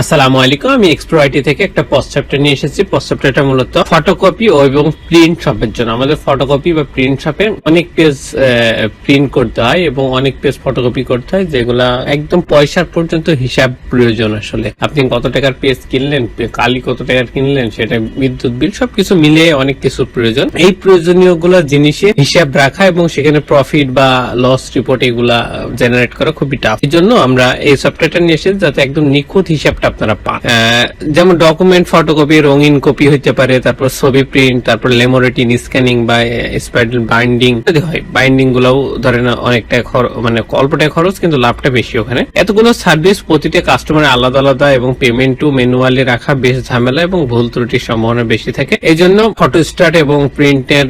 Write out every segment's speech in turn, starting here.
আসসালামু আলাইকুম। আমি এক্সপ্রো আইটি থেকে একটা পোস্ট চ্যাপ্টার নিয়ে এসেছি। পোস্ট চ্যাপ্টারটা মূলত ফটোকপি এবং প্রিন্ট শপের জন্য। আমাদের ফটোকপি বা প্রিন্ট শপে অনেক পেজ প্রিন্ট করতে হয় এবং অনেক পেজ ফটোকপি করতে হয়, যেগুলা একদম পয়সার পর্যন্ত হিসাব প্রয়োজন আসলে। আপনি কত টাকার পেজ কিনলেন কালি কত টাকার কিনলেন, সেটা বিদ্যুৎ বিল, সবকিছু মিলিয়ে অনেক কিছুর প্রয়োজন। এই প্রয়োজনীয়গুলো জিনিসের হিসাব রাখা এবং সেখানে প্রফিট বা লস রিপোর্ট এগুলা জেনারেট করা খুবই টাফ এই জন্য আমরা এই সফটওয়্যারটা নিয়ে এসেছি যাতে একদম নিখুঁত হিসাবটা আপনারা পান। যেমন ডকুমেন্ট ফটোকপি রঙিন কপি হইতে পারে, তারপর ছবি প্রিন্ট তারপর লেমোরেটিন স্ক্যানিং বা স্পাইডাল বাইন্ডিং যদি হয় বাইন্ডিং গুলাও ধরেন অনেকটা মানে অল্প টাকা খরচ, কিন্তু লাভটা বেশি ওখানে। এতগুলো সার্ভিস প্রতিটা কাস্টমার আলাদা আলাদা এবং পেমেন্টও ম্যানুয়ালি রাখা বেশ ঝামেলা এবং ভুল ত্রুটির সম্ভাবনা বেশি থাকে। এই জন্য ফটো স্টার্ট এবং প্রিন্টের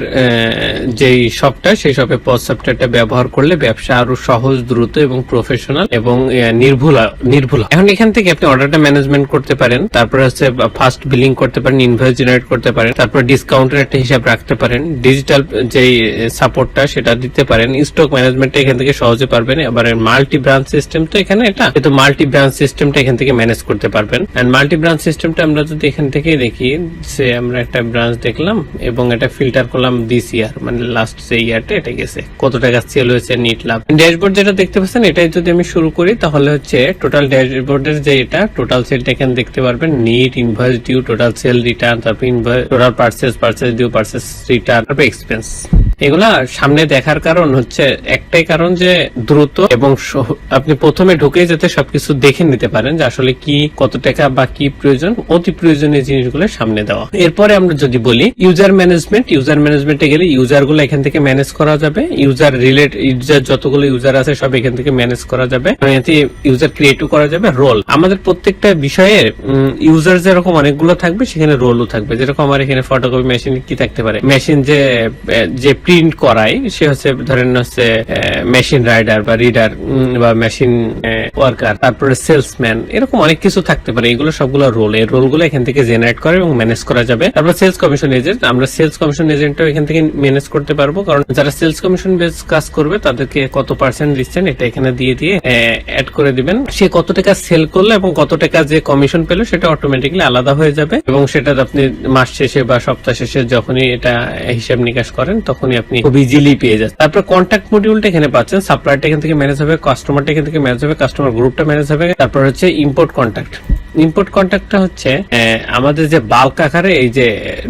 যেই শপটা সেই শপে পজ সফটওয়্যারটা ব্যবহার করলে ব্যবসা আরও সহজ, দ্রুত এবং প্রফেশনাল এবং নির্ভুলা নির্ভুলা। এখন এখান থেকে আপনি অর্ডারটা ম্যানেজমেন্ট করতে পারেন, তারপর হচ্ছে ফাস্ট বিলিং করতে পারেন ইনভয়েস জেনারেট করতে পারেন, তারপর ডিসকাউন্টের একটা হিসাব রাখতে পারেন ডিজিটাল যেই সাপোর্টটা সেটা দিতে পারেন স্টক ম্যানেজমেন্টটা এখান থেকে সহজে পারবেন এবার মাল্টি ব্রাঞ্চ সিস্টেম তো এখানে এটা, কিন্তু মাল্টি ব্রাঞ্চ সিস্টেমটা এখান থেকে ম্যানেজ করতে পারবেন। এন্ড মাল্টি ব্রাঞ্চ সিস্টেমটা আমরা যদি এখান থেকে দেখি, সে আমরা একটা ব্রাঞ্চ দেখলাম, এবং এটা ফিল্টার করলাম দিস ইয়ার মানে লাস্ট যে ইয়ারটা এটা গেছে। কত টাকা সেল হয়েছে নিট লাভ। ড্যাশবোর্ড যেটা দেখতে পাচ্ছেন, এটাই যদি আমি শুরু করি, তাহলে হচ্ছে টোটাল ড্যাশবোর্ডের যে এটা টোটাল সেলটা এখানে দেখতে পারবেন। Net invoice due total sale return তারপর total purchase purchase due purchase return তারপর এক্সপেন্স এগুলা সামনে দেখার কারণ হচ্ছে একটাই কারণ যে দ্রুত এবং আপনি প্রথমে ঢুকে যাতে সবকিছু দেখে নিতে পারেন যে আসলে কি, কত টাকা বা কি প্রয়োজন, অতি প্রয়োজনীয় জিনিসগুলো সামনে দেওয়া। এরপরে আমরা যদি বলি ইউজার ম্যানেজমেন্ট ইউজার ম্যানেজমেন্টে গেলে ইউজারগুলো এখান থেকে ম্যানেজ করা যাবে। ইউজার রিলেট ইউজার যতগুলো ইউজার আছে সব এখান থেকে ম্যানেজ করা যাবে। ইউজার ক্রিয়েটও করা যাবে রোল আমাদের প্রত্যেকটা বিষয়ে ইউজার যেরকম অনেকগুলো থাকবে, সেখানে রোলও থাকবে। যেরকম আমার এখানে ফটোকপি মেশিন কি থাকতে পারে? মেশিন যে যে প্রিন্ট করায়। সে হচ্ছে, ধরেন হচ্ছে মেশিন রাইডার বা রিডার বা মেশিন ওয়ার্কার তারপরে সেলসম্যান এরকম অনেক কিছু থাকতে পারে। এগুলো সবগুলো রোল এই রোলগুলো এখান থেকে জেনারেট করে এবং ম্যানেজ করা যাবে। তারপর সেলস কমিশন এজেন্ট আমরা সেলস কমিশন এজেন্টও এখান থেকে ম্যানেজ করতে পারব। কারণ যারা সেলস কমিশন বেস কাজ করবে, তাদেরকে কত পার্সেন্ট দিচ্ছেন, এটা এখানে দিয়ে দিয়ে অ্যাড করে দিবেন। সে কত টাকা সেল করল এবং কত টাকা যে কমিশন পেল, সেটা অটোমেটিকলি আলাদা হয়ে যাবে। এবং সেটা আপনি মাস শেষে বা সপ্তাহ শেষে যখনই এটা হিসাব নিকাশ করেন তখনই আপনি খুব ইজিলি পেয়ে যাচ্ছেন তারপর কন্ট্যাক্ট মডিউলটা এখানে পাচ্ছেন। সাপ্লায়ারটা এখান থেকে ম্যানেজ হবে কাস্টমারটা এখান থেকে ম্যানেজ হবে কাস্টমার গ্রুপটা ম্যানেজ হবে। তারপর হচ্ছে ইম্পোর্ট কন্ট্যাক্ট ইম্পোর্ট কন্ট্যাক্টটা হচ্ছে আমাদের যে বাল্ক আকারে এই যে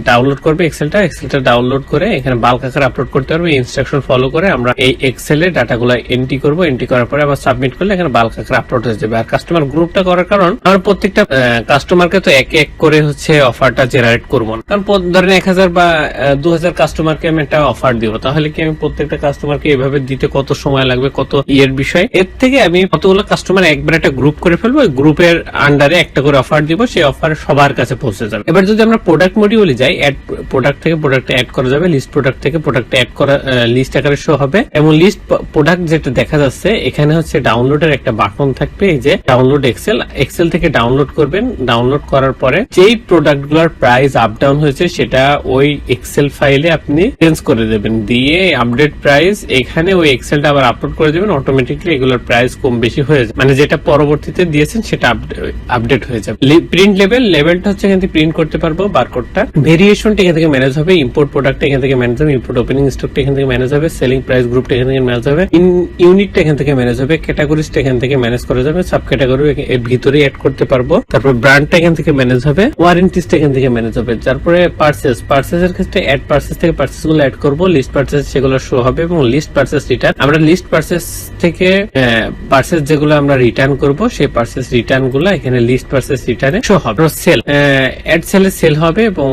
ডাউনলোড করবে এক্সেলটা এক্সেলটা ডাউনলোড করে এখানে বাল্ক আকারে আপলোড করতে পারবে ইনস্ট্রাকশন ফলো করে আমরা এই এক্সেলে ডাটাগুলো এন্ট্রি করব এন্ট্রি করার পরে আবার সাবমিট করলে এখানে বাল্ক আকারে আপলোড হয়ে যাবে। আর কাস্টমার গ্রুপটা করার কারণ, আমরা প্রত্যেকটা কাস্টমারকে তো এক এক করে হচ্ছে অফারটা জেনারেট করব না। কারণ ধরেন এক হাজার বা দু হাজার কাস্টমারকে আমি একটা অফার দিব, তাহলে কি আমি প্রত্যেকটা কাস্টমারকে এভাবে দিতে কত সময় লাগবে, কত ইয়ের বিষয়? এর থেকে আমি কতগুলো কাস্টমার একবার একটা গ্রুপ করে ফেলব গ্রুপের আন্ডারে একটা করে অফার দিব, সেই অফার সবার কাছে পৌঁছে যাবে। এবার যদি আমরা প্রোডাক্ট মডিউলে যাই অ্যাড প্রোডাক্ট থেকে প্রোডাক্ট অ্যাড করা যাবে লিস্ট প্রোডাক্ট থেকে প্রোডাক্ট অ্যাড করা লিস্ট আকারে শো হবে। এবং লিস্ট প্রোডাক্ট যেটা দেখা যাচ্ছে, এখানে হচ্ছে ডাউনলোডের একটা বাটন থাকবে, এই যে ডাউনলোড এক্সেল এক্সেল থেকে ডাউনলোড করবেন। ডাউনলোড করার পরে যেই প্রোডাক্টগুলোর প্রাইস আপ ডাউন হয়েছে, সেটা ওই এক্সেল ফাইলে আপনি চেঞ্জ করে দেবেন। দিয়ে আপডেট প্রাইস এখানে ওই এক্সেলটা আবার আপলোড করে দেবেন অটোমেটিকলি এগুলোর প্রাইস কম বেশি হয়ে যাবে। মানে যেটা পরবর্তীতে দিয়েছেন, সেটা আপডেট হয়ে যাবে। প্রিন্ট লেভেল লেভেলটা হচ্ছে এখান থেকে প্রিন্ট করতে পারব বারকোডটা ভেরিয়েশনটা এখান থেকে ম্যানেজ হবে ইম্পোর্ট প্রোডাক্ট এখান থেকে ম্যানেজ হবে ইম্পোর্ট ওপেনিং স্টকটা এখান থেকে ম্যানেজ হবে সেলিং প্রাইস গ্রুপটা এখান থেকে ম্যানেজ হবে ইন ইউনিটটা এখান থেকে ম্যানেজ হবে ক্যাটাগরিজটা এখান থেকে ম্যানেজ করা যাবে সাব ক্যাটাগরি এর ভিতরে অ্যাড করতে পারব। তারপর ব্র্যান্ডটা এখান থেকে ম্যানেজ হবে ওয়ারেন্টিসটা এখান থেকে ম্যানেজ হবে। তারপরে পার্সেস পার্সেসের ক্ষেত্রে অ্যাড পার্সেস থেকে পার্সেসগুলো অ্যাড করব লিস্ট পার্সেস সেগুলো শো হবে এবং লিস্ট পার্সেস রিটার্ন আমরা লিস্ট পার্সেস থেকে পার্সেস যেগুলো আমরা রিটার্ন করব, সেই পার্সেস রিটার্নগুলো এখানে লিস্ট পার্সেস রিটার্নে শো হবে। সেল অ্যাড সেলে সেল হবে এবং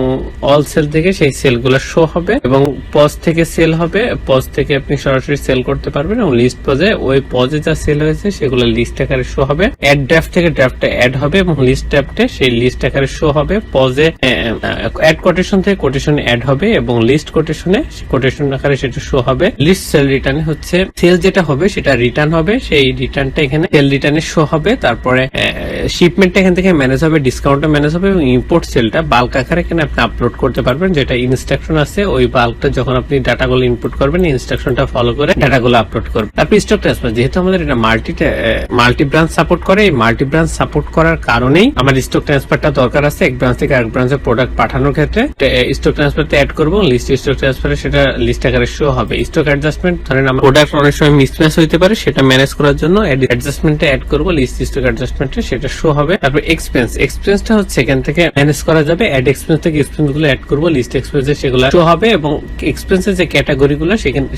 অল সেল থেকে সেই সেলগুলো শো হবে এবং পজ থেকে সেল হবে। পজ থেকে আপনি সরাসরি সেল করতে পারবেন এবং লিস্ট পজে ওই পজে যা সেল হয়েছে সেগুলো লিস্ট আকারে শো হবে। অ্যাড ড্রাফট থেকে অ্যাড হবে এবং লিস্ট ড্রাফটে সেই লিস্ট আকারে শো হবে। পজে অ্যাড কোটেশন থেকে কোটেশন অ্যাড হবে এবং লিস্ট কোটেশনে কোটেশন আকারে সেটা শো হবে। লিস্ট সেল রিটার্নে হচ্ছে সেল যেটা হবে সেটা রিটার্ন হবে। সেই রিটার্নটা এখানে সেল রিটার্নে শো হবে। তারপরে শিপমেন্টটা এখান থেকে ম্যানেজ হবে ডিসকাউন্টটা ম্যানেজ হবে এবং ইম্পোর্ট সেলটা বাল্ক আকারে এখানে আপনি আপলোড করতে পারবেন। যেটা ইনস্ট্রাকশন আছে, ওই বাল্কটা যখন আপনি ডাটাগুলো ইনপুট করবেন ইনস্ট্রাকশনটা ফলো করে ডাটাগুলো আপলোড করবেন। তারপর স্টক ট্রান্সফার যেহেতু আমাদের এটা মাল্টি মাল্টি ব্রাঞ্চ সাপোর্ট করে, এই মাল্টি ব্রাঞ্চ সাপোর্ট করার কারণেই আমার স্টক ট্রান্সফারটা দরকার আছে। এক ব্রাঞ্চ থেকে আরেক ব্রাঞ্চে প্রোডাক্ট পাঠানোর ক্ষেত্রে স্টক ট্রান্সফারতে অ্যাড করব লিস্ট স্টক ট্রান্সফারে সেটা লিস্ট আকারে শো হবে। স্টক অ্যাডজাস্টমেন্ট ধরেন আমার প্রোডাক্ট অনেক সময় মিসম্যাচ হইতে পারে, সেটা ম্যানেজ করার জন্য অ্যাডজাস্টমেন্টে অ্যাড করব লিস্ট স্টক অ্যাডজাস্টমেন্টে সেটা শো হবে। তারপর এক্সপেন্স এক্সপেন্সটা হচ্ছে এখান থেকে ম্যানেজ করা যাবে। অ্যাড এক্সপেন্স থেকে এক্সপেন্সগুলো অ্যাড করব লিস্ট এক্সপেন্সে সেগুলো শো হবে এবং এক্সপেন্সের যে ক্যাটাগরি গুলো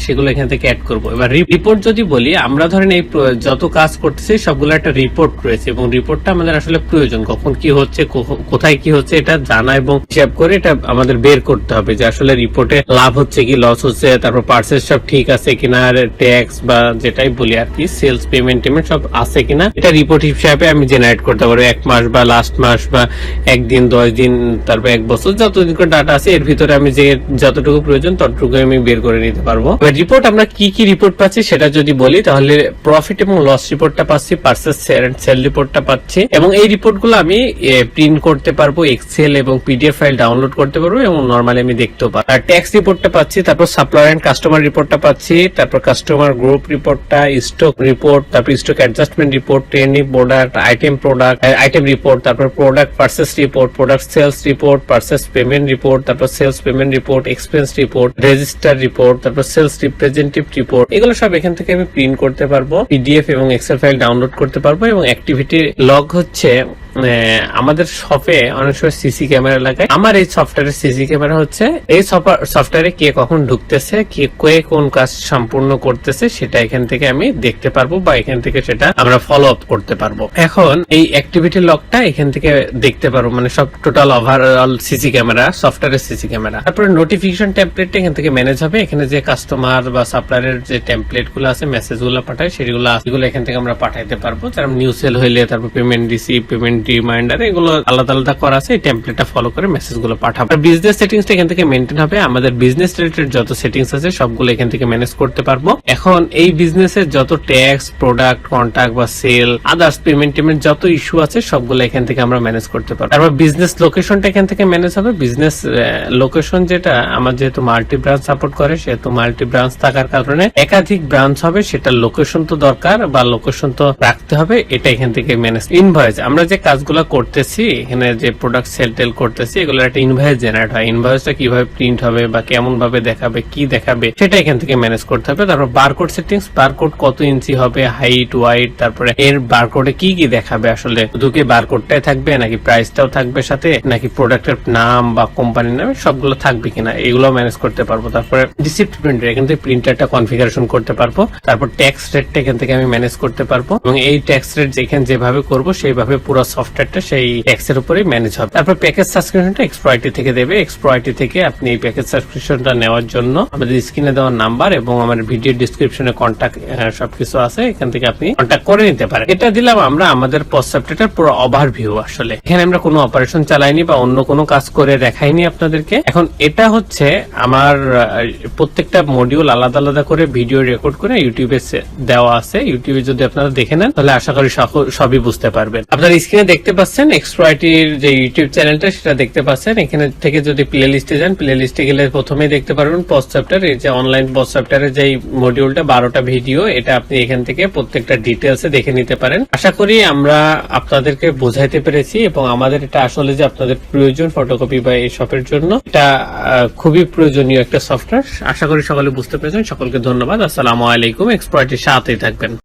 সেগুলো এখান থেকে অ্যাড করব। এবার রিপোর্ট যদি বলি, আমরা ধরেন এই যত কাজ করতেছি, সবগুলো একটা রিপোর্ট রয়েছে এবং রিপোর্টটা আমাদের আসলে প্রয়োজন। কখন কি হচ্ছে কোথায় কি হচ্ছে, এটা জানা এবং হিসাব করে এটা আমাদের বের করতে হবে যে আসলে রিপোর্টে লাভ হচ্ছে কি লস হচ্ছে, তারপর পার্সেস সব ঠিক আছে কিনা আর ট্যাক্স বা যেটাই বলি আর কি সেলস পেমেন্ট টেমেন্ট সব আছে কিনা, এটা রিপোর্ট হিসাবে আমি জেনারেট করতে পারব। এক মাস বা লাস্ট মাস বা একদিন, দশ দিন, তারপর এক বছর যতদিন করে ডাটা আছে, এর ভিতরে আমি যে যতটুকু প্রয়োজন ততটুকু আমি বের করে নিতে পারব। রিপোর্ট আমরা কি কি রিপোর্ট পাচ্ছি সেটা যদি বলি, তাহলে প্রফিট এবং লস রিপোর্টটা পাচ্ছি পার্সেস সেল রিপোর্টটা পাচ্ছি এবং এই রিপোর্টগুলো আমি প্রিন্ট করতে পারব এক্সেল এবং পিডিএফ ফাইল ডাউনলোড করতে পারব এবং নর্মালি আমি দেখতেও পারব। আর ট্যাক্স রিপোর্টটা পাচ্ছি, তারপর সাপ্লায়ার এন্ড কাস্টমার রিপোর্টটা পাচ্ছি, তারপর কাস্টমার গ্রুপ রিপোর্টটা স্টক রিপোর্ট তারপর stock adjustment report trending product item product item report তারপর product purchase report product sales report purchase payment report তারপর sales payment report expense report register report তারপর sales representative report এগুলো সব এখান থেকে আমি প্রিন্ট করতে পারব পিডিএফ এবং এক্সেল ফাইল ডাউনলোড করতে পারব এবং অ্যাক্টিভিটি লগ হচ্ছে আমাদের শপে অনেক সময় সিসি ক্যামেরা লাগায়। আমার এই সফটওয়্যারের সিসি ক্যামেরা হচ্ছে, এই সফটওয়্যারে কে কখন ঢুকতেছে, কে কে কোন কাজ সম্পূর্ণ করতেছে, সেটা এখান থেকে আমি দেখতে পারব বা এখান থেকে সেটা আমরা ফলো আপ করতে পারব। এখন এই অ্যাক্টিভিটি লকটা এখান থেকে দেখতে পারব মানে সব টোটাল ওভারঅল সিসি ক্যামেরা সফটওয়্যারের সিসি ক্যামেরা তারপরে নোটিফিকেশন টেমপ্লেটটা এখান থেকে ম্যানেজ হবে। এখানে যে কাস্টমার বা সাপ্লায়ারের যে টেমপ্লেটগুলো আছে মেসেজগুলো পাঠায়, সেগুলো এখান থেকে আমরা পাঠাইতে পারব। যেমন নিউ সেল হইলে তারপর পেমেন্ট রিসিভ পেমেন্ট রিমাইন্ডার এগুলো আলাদা আলাদা করা আছে, এই টেমপ্লেটটা ফলো করে মেসেজগুলো পাঠাবো। বিজনেস সেটিংসটা এখান থেকে মেনটেন হবে। আমাদের বিজনেস রিলেটেড যত সেটিংস আছে, সবগুলো এখান থেকে ম্যানেজ করতে পারব। এখন এই বিজনেসের যত ট্যাক্স প্রোডাক্ট কন্ট্যাক্ট বা সেল আদার্স পেমেন্ট টেমেন্ট যত ইস্যু আছে, সবগুলো এখান থেকে আমরা ম্যানেজ করতে পারব। তারপর বিজনেস লোকেশনটা এখান থেকে ম্যানেজ হবে। বিজনেস লোকেশন যেটা, আমার যেহেতু মাল্টি ব্রাঞ্চ সাপোর্ট করে, সেহেতু মাল্টি ব্রাঞ্চ থাকার কারণে একাধিক ব্রাঞ্চ হবে সেটা লোকেশন তো দরকার বা লোকেশন তো রাখতে হবে, এটা এখান থেকে ম্যানেজ ইনভয়েস আমরা যে কাজগুলো করতেছি, এখানে যে প্রোডাক্ট সেল টেল করতেছি, এগুলোর একটা ইনভয়েস জেনারেট হয়। ইনভয়েসটা কীভাবে প্রিন্ট হবে বা কেমন ভাবে দেখাবে, কি দেখাবে, সেটা এখান থেকে ম্যানেজ করতে হবে। তারপর বারকোড সেটিংস বারকোড কত ইঞ্চি হবে হাইট ওয়াইট তারপরে এর বারকোডে কি কি দেখাবে, আসলে শুধু কি বারকোডটাই থাকবে, নাকি প্রাইসটাও থাকবে সাথে, নাকি প্রোডাক্টের নাম বা কোম্পানির নাম, সবগুলো থাকবে কিনা এগুলো ম্যানেজ করতে পারব। তারপরে রিসিপ্ট প্রিন্টার এখান থেকে প্রিন্টারটা কনফিগারেশন করতে পারব। তারপর ট্যাক্স রেটটা এখান থেকে আমি ম্যানেজ করতে পারব। এবং এই ট্যাক্স রেট যেখানে যেভাবে করব, সেইভাবে পুরো সফটওয়্যারটা সেই ট্যাক্সের উপরেই ম্যানেজ হবে। তারপর প্যাকেজ সাবস্ক্রিপশনটা এক্সপ্রয়টি থেকে দেবে। এক্সপ্রয়টি থেকে আপনি এই প্যাকেজ সাবস্ক্রিপশনটা নেওয়ার জন্য আমাদের স্ক্রিনে দেওয়ার নাম্বার এবং আমার ভিডিও ডিসক্রিপশনে কন্ট্যাক্ট সবকিছু আছে। এখান থেকে আপনি কন্ট্যাক্ট করে নিতে পারেন। এটা দিলাম আমরা আমাদের সফটওয়্যারটার পুরো ওভারভিউ আসলে। এখানে আমরা কোনো অপারেশন চালাইনি বা অন্য কোনো কাজ করে দেখাইনি আপনাদেরকে। এখন এটা হচ্ছে আমার প্রত্যেকটা মডিউল আলাদা আলাদা করে ভিডিও রেকর্ড করে ইউটিউবে দেওয়া আছে। ইউটিউবে যদি আপনারা দেখে নেন, তাহলে আশা করি সবই বুঝতে পারবেন। আপনারা স্ক্রিনে দেখতে পাচ্ছেন এক্সপ্রয়টির যে ইউটিউব চ্যানেলটা সেটা দেখতে পাচ্ছেন। এখানে থেকে যদি প্লে লিস্টে যান প্লে লিস্টে গেলে প্রথমেই দেখতে পারবেন পোস্ট চ্যাপ্টার এই যে অনলাইন পোস্ট চ্যাপ্টারের যে মডিউলটা বারোটা ভিডিও এটা আপনি এখান থেকে প্রত্যেকটা ডিটেলসে দেখে নিতে পারেন। আশা করি আমরা আপনাদেরকে বোঝাইতে পেরেছি এবং আমাদের এটা আসলে যে আপনাদের প্রয়োজন ফটোকপি বা এই শপের জন্য, এটা খুবই প্রয়োজনীয় একটা সফটওয়্যার আশা করি সকলে বুঝতে পেরেছেন। সকলকে ধন্যবাদ। আসসালামু আলাইকুম। এক্সপ্রয়টির সাথেই থাকবেন।